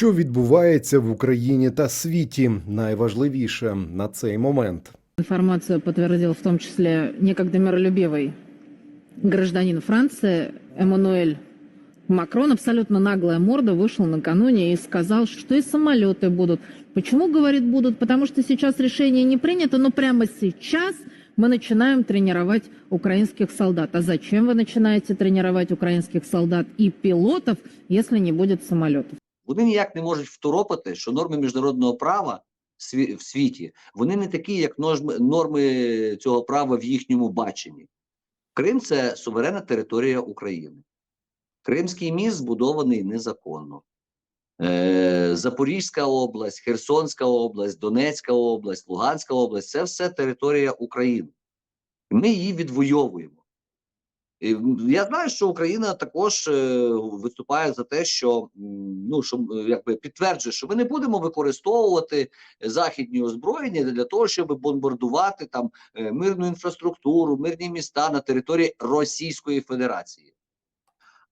Що відбувається в Україні та світі, найважливіше на цей момент. Информацию подтвердил в том числе некогда миролюбивый гражданин Франции Эммануэль Макрон. Абсолютно наглая морда вышел накануне и сказал, что и самолеты будут. Почему, говорит, будут? Потому что сейчас решение не принято, но прямо сейчас мы начинаем тренировать украинских солдат. А зачем вы начинаете тренировать украинских солдат и пилотов, если не будет самолетов? Вони ніяк не можуть второпати, що норми міжнародного права в світі вони не такі, як норми, цього права в їхньому баченні. Крим це суверенна територія України. Кримський міст збудований незаконно. Е, Запорізька область, Херсонська область, Донецька область, Луганська область це все територія України. Ми її відвоюємо. Я знаю, що Україна також е, виступає за те, що ну що якби підтверджує, що ми не будемо використовувати західні озброєння для того, щоб бомбардувати там е, мирну інфраструктуру, мирні міста на території Російської Федерації.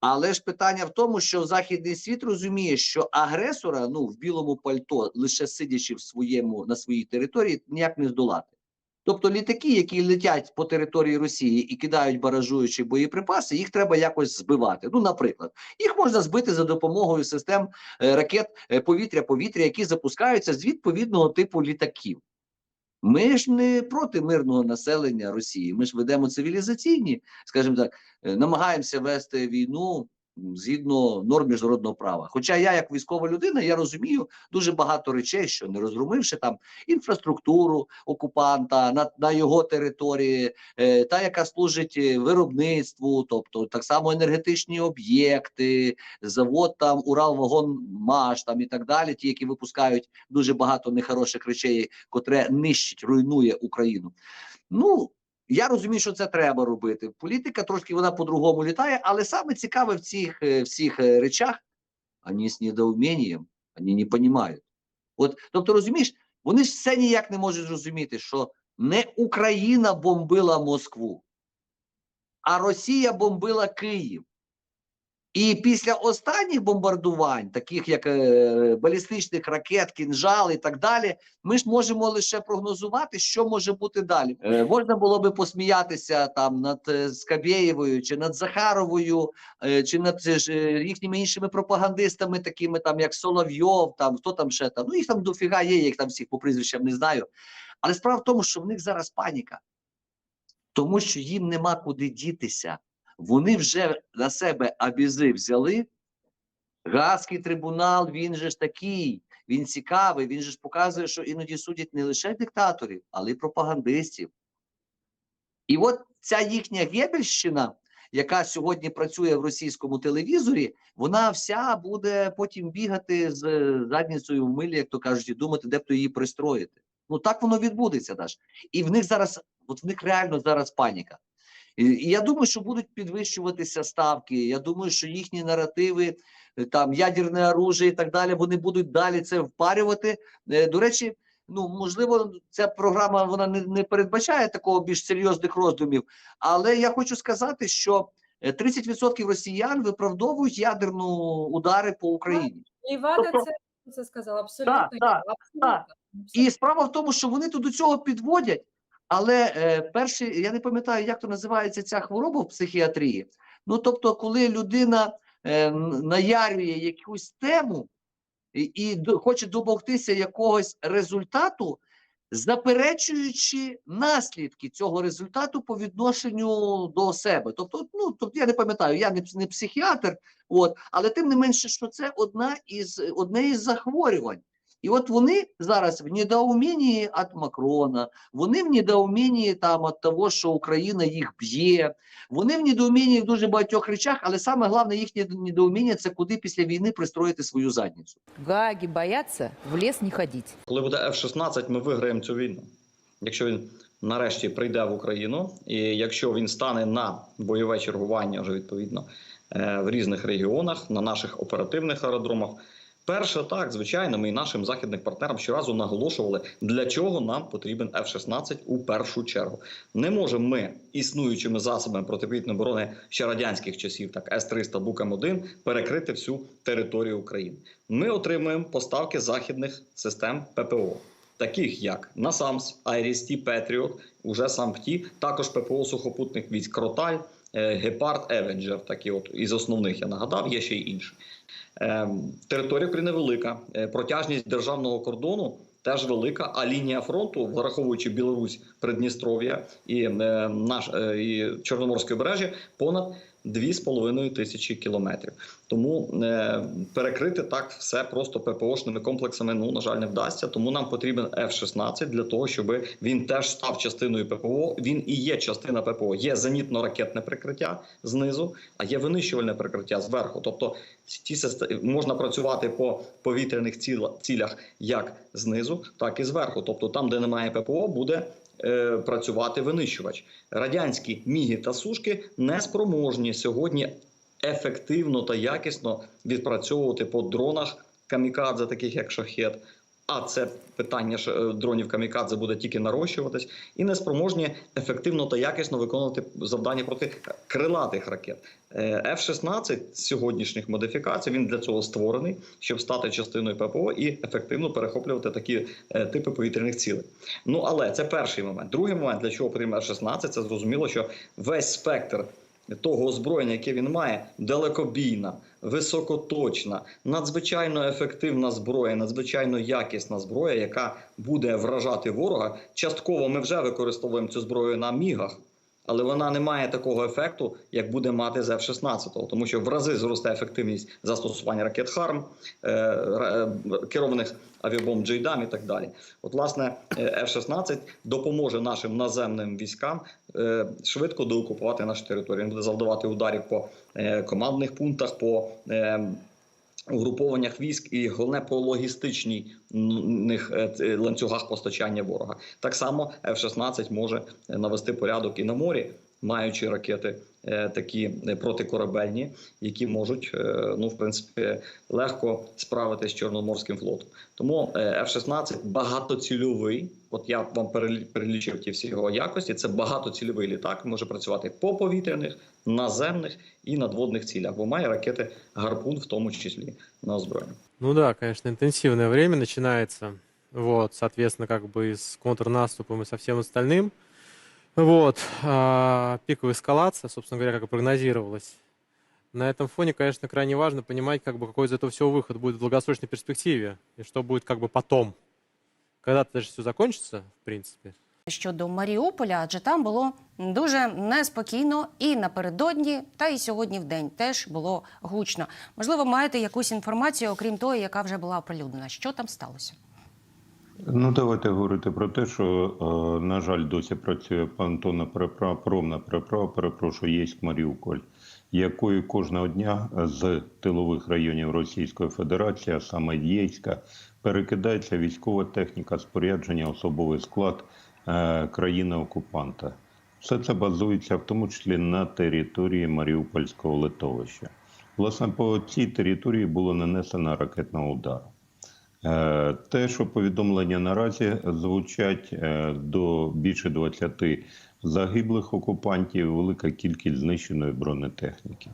Але ж питання в тому, що західний світ розуміє, що агресора ну в білому пальто, лише сидячи в своєму на своїй території, ніяк не здолати. Тобто літаки, які летять по території Росії і кидають баражуючі боєприпаси, їх треба якось збивати. Ну, наприклад, їх можна збити за допомогою систем е, ракет е, повітря-повітря, які запускаються з відповідного типу літаків. Ми ж не проти мирного населення Росії. Ми ж ведемо цивілізаційні, скажімо так, е, намагаємося вести війну згідно норм міжнародного права. Хоча я, як військова людина, я розумію дуже багато речей, що не розгромивши там інфраструктуру окупанта на, на його території, е, та яка служить е, виробництву, тобто так само енергетичні об'єкти, завод там Уралвагонмаш там і так далі, ті, які випускають дуже багато нехороших речей, котре нищить, руйнує Україну. Ну я розумію, що це треба робити. Політика трошки вона по-другому літає, але саме цікаве в цих е, всіх е, речах, ані з недоумінням, ані не розуміють. От, тобто, розумієш, вони ж все ніяк не можуть зрозуміти, що не Україна бомбила Москву, а Росія бомбила Київ. І після останніх бомбардувань, таких як е, балістичних ракет, кінжал і так далі, ми ж можемо лише прогнозувати, що може бути далі. Е, можна було би посміятися там над е, Скабєєвою чи над Захаровою, е, чи над е, е, їхніми іншими пропагандистами, такими там як Соловйов, там хто там ще там. Ну їх там дофіга є, їх там всіх по прізвищам не знаю. Але справа в тому, що в них зараз паніка, тому що їм нема куди дітися. Вони вже на себе абізи взяли. Гаазький трибунал, він же ж такий, він цікавий, він же ж показує, що іноді судять не лише диктаторів, але й пропагандистів. І от ця їхня Гебельщина, яка сьогодні працює в російському телевізорі, вона вся буде потім бігати з задницею в милі, як то кажуть, і думати, де б то її пристроїти. Ну так воно відбудеться Даш. І в них зараз, от в них реально зараз паніка. І, і я думаю, що будуть підвищуватися ставки. Я думаю, що їхні наративи, е, там ядерне оружие і так далі, вони будуть далі це впарювати. Е, До речі, ну можливо, ця програма вона не, не передбачає такого більш серйозних роздумів. Але я хочу сказати, що е, 30% росіян виправдовують ядерну удари по Україні. І Вада Тобто- це, це сказала абсолютно. Так, так, абсолютно. І справа в тому, що вони тут до цього підводять. Але е, перший, я не пам'ятаю, як то називається ця хвороба в психіатрії. Ну тобто, коли людина е, наярює якусь тему і, і хоче домогтися якогось результату, заперечуючи наслідки цього результату по відношенню до себе. Тобто, ну тобто я не пам'ятаю, я не, не психіатр, от, але тим не менше, що це одна із одне із захворювань. І от вони зараз в недоумінні від Макрона, вони в недоумінні там від того, що Україна їх б'є. Вони в недоумінні в дуже багатьох речах, але саме головне їхнє недоуміння це куди після війни пристроїти свою задницю. Гааги боятся, в лес не ходить. Коли буде F-16, ми виграємо цю війну. Якщо він нарешті прийде в Україну, і якщо він стане на бойове чергування вже відповідно е, в різних регіонах, на наших оперативних аеродромах, Перше, так, звичайно, ми і нашим західним партнерам щоразу наголошували, для чого нам потрібен F-16 у першу чергу. Не можемо ми існуючими засобами протиповітряної оборони ще радянських часів, так С-300 Букам-1, перекрити всю територію України. Ми отримуємо поставки західних систем ППО. Таких як NASAMS, IRIS-T, Patriot, уже сам ПТІ, також ППО сухопутних військ Кроталь, Гепард, Евенджер. Такі от із основних я нагадав, є ще й інші. Е, Територія України велика, е, протяжність державного кордону теж велика, а лінія фронту, враховуючи Білорусь, Придністров'я і, е, наш, е, і Чорноморське бережжя, понад 2,5 тисячі кілометрів. Тому е, перекрити так все просто ППОшними комплексами, ну на жаль, не вдасться. Тому нам потрібен F-16 для того, щоб він теж став частиною ППО. Він і є частина ППО. Є зенітно-ракетне прикриття знизу, а є винищувальне прикриття зверху. Тобто системи можна працювати по повітряних цілях як знизу, так і зверху. Тобто, там, де немає ППО, буде е, працювати винищувач. Радянські міги та сушки не спроможні сьогодні ефективно та якісно відпрацьовувати по дронах камікадзе, таких як шахет. А це питання ж е, дронів камікадзе буде тільки нарощуватись, і не спроможні ефективно та якісно виконувати завдання проти крилатих ракет. Е, F-16 з сьогоднішніх модифікацій він для цього створений, щоб стати частиною ППО і ефективно перехоплювати такі е, типи повітряних цілей. Ну але це перший момент. Другий момент, для чого потрібен F-16, це зрозуміло, що весь спектр того озброєння, яке він має, далекобійна, високоточна, надзвичайно ефективна зброя, надзвичайно якісна зброя, яка буде вражати ворога. Частково ми вже використовуємо цю зброю на мігах. Але вона не має такого ефекту, як буде мати з F-16, тому що в рази зросте ефективність застосування ракет ХАРМ, е, е, керованих авіабомб Джейдам і так далі. От, власне, е, F-16 допоможе нашим наземним військам е, швидко доокупувати нашу територію. Він буде завдавати ударів по е, командних пунктах, по е, угрупованнях військ і головне по логістичних е, ланцюгах постачання ворога. Так само F-16 може навести порядок і на морі, маючи ракети е, такі е, протикорабельні, які можуть е, ну в принципі легко справитися з Чорноморським флотом. Тому е, F-16 багатоцільовий. От я вам перелі- перелічив ті всі його якості. Це багатоцільовий літак, може працювати по повітряних, наземних і надводних цілях, бо має ракети гарпун, в тому числі на озброєння. Ну да, конечно, интенсивное время начинается. Вот, соответственно, как бы с контрнаступом и со всем остальным. Вот, а, пиковая эскалация, собственно говоря, как и прогнозировалось. На этом фоне, конечно, крайне важно понимать, как бы, какой из этого всего выход будет в долгосрочной перспективе, и что будет как бы потом. Когда-то даже все закончится, в принципе. щодо Маріуполя, адже там було дуже неспокійно і напередодні, та і сьогодні в день теж було гучно. Можливо, маєте якусь інформацію, окрім тої, яка вже була оприлюднена. Що там сталося? Ну, давайте говорити про те, що, е, на жаль, досі працює понтонна переправа, промна переправа, перепрошую, єськ Маріуполь, якою кожного дня з тилових районів Російської Федерації, а саме Єйська, перекидається військова техніка, спорядження, особовий склад е, країни-окупанта. Все це базується в тому числі на території Маріупольського литовища. Власне, по цій території було нанесено ракетного удару. Е, Те, що повідомлення наразі звучать е, до більше 20 загиблих окупантів, велика кількість знищеної бронетехніки.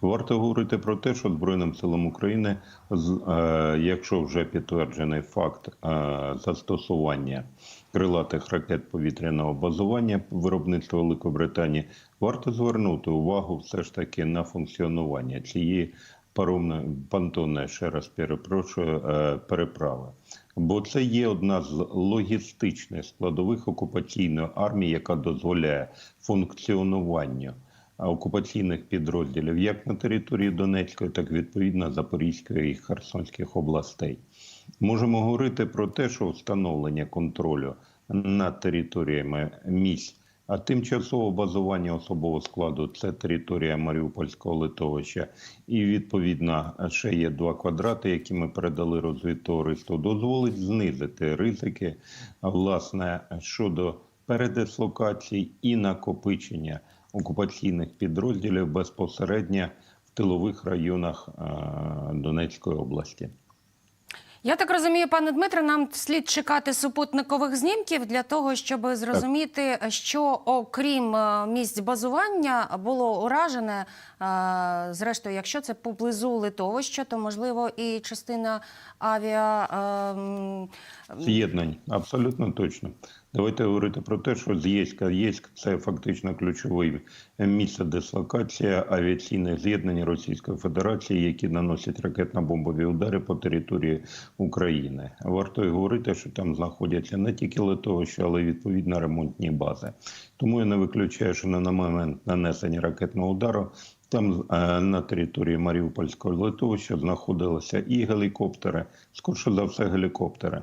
Варто говорити про те, що Збройним силам України, е, якщо вже підтверджений факт застосування крилатих ракет повітряного базування виробництва Великобританії, варто звернути увагу все ж таки на функціонування цієї паромної понтонної, ще раз перепрошую, е, переправи. Бо це є одна з логістичних складових окупаційної армії, яка дозволяє функціонування окупаційних підрозділів як на території Донецької, так і відповідно Запорізької і Херсонських областей. Можемо говорити про те, що встановлення контролю над територіями місць, а тимчасове базування особового складу це територія Маріупольського литовища, і відповідно ще є два квадрати, які ми передали розвідтовариству, дозволить знизити ризики власне щодо передислокацій і накопичення окупаційних підрозділів безпосередньо в тилових районах е, Донецької області. Я так розумію, пане Дмитре, нам слід чекати супутникових знімків для того, щоб зрозуміти, що окрім е, місць базування було уражене. Е, Зрештою, якщо це поблизу литовища, то можливо і частина авіа. ем, З'єднань, абсолютно точно. Давайте говорити про те, що з Єська Єськ це фактично ключове місце дислокація авіаційних з'єднань Російської Федерації, які наносять ракетно-бомбові удари по території України. Варто й говорити, що там знаходяться не тільки литовища, але й відповідно ремонтні бази. Тому я не виключаю, що на момент нанесення ракетного удару там е, на території Маріупольського литовища знаходилися і гелікоптери, скорше за все, гелікоптери.